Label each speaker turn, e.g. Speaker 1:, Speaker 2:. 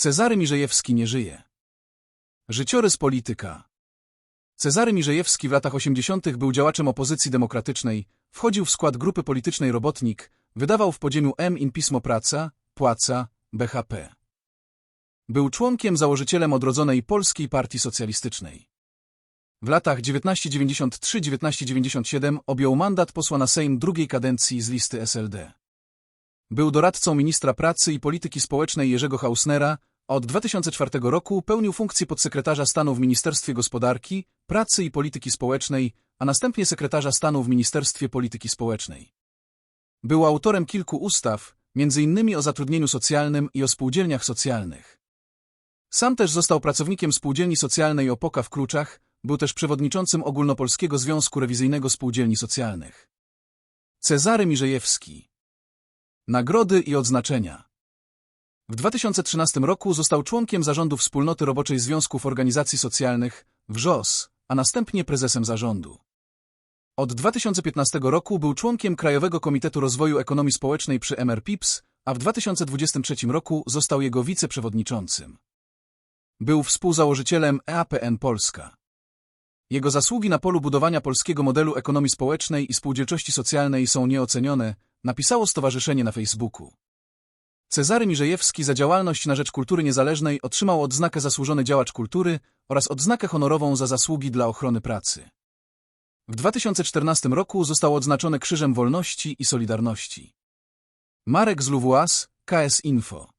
Speaker 1: Cezary Mirzejewski nie żyje. Życiorys polityka. Cezary Mirzejewski w latach 80. był działaczem opozycji demokratycznej, wchodził w skład grupy politycznej Robotnik, wydawał w podziemiu M in pismo Praca, Płaca, BHP. Był członkiem założycielem odrodzonej Polskiej Partii Socjalistycznej. W latach 1993-1997 objął mandat posła na Sejm drugiej kadencji z listy SLD. Był doradcą ministra pracy i polityki społecznej Jerzego Hausnera, od 2004 roku pełnił funkcję podsekretarza stanu w Ministerstwie Gospodarki, Pracy i Polityki Społecznej, a następnie sekretarza stanu w Ministerstwie Polityki Społecznej. Był autorem kilku ustaw, m.in. o zatrudnieniu socjalnym i o spółdzielniach socjalnych. Sam też został pracownikiem Spółdzielni Socjalnej Opoka w Kluczach, był też przewodniczącym Ogólnopolskiego Związku Rewizyjnego Spółdzielni Socjalnych. Cezary Mirzejewski Nagrody i odznaczenia W 2013 roku został członkiem zarządu Wspólnoty Roboczej Związków Organizacji Socjalnych WRZOS, a następnie prezesem zarządu. Od 2015 roku był członkiem Krajowego Komitetu Rozwoju Ekonomii Społecznej przy MRPIPS, a w 2023 roku został jego wiceprzewodniczącym. Był współzałożycielem EAPN Polska. Jego zasługi na polu budowania polskiego modelu ekonomii społecznej i spółdzielczości socjalnej są nieocenione, napisało stowarzyszenie na Facebooku. Cezary Mirzejewski za działalność na rzecz kultury niezależnej otrzymał odznakę Zasłużony Działacz Kultury oraz odznakę honorową za zasługi dla ochrony pracy. W 2014 roku został odznaczony Krzyżem Wolności i Solidarności. Marek z KS Info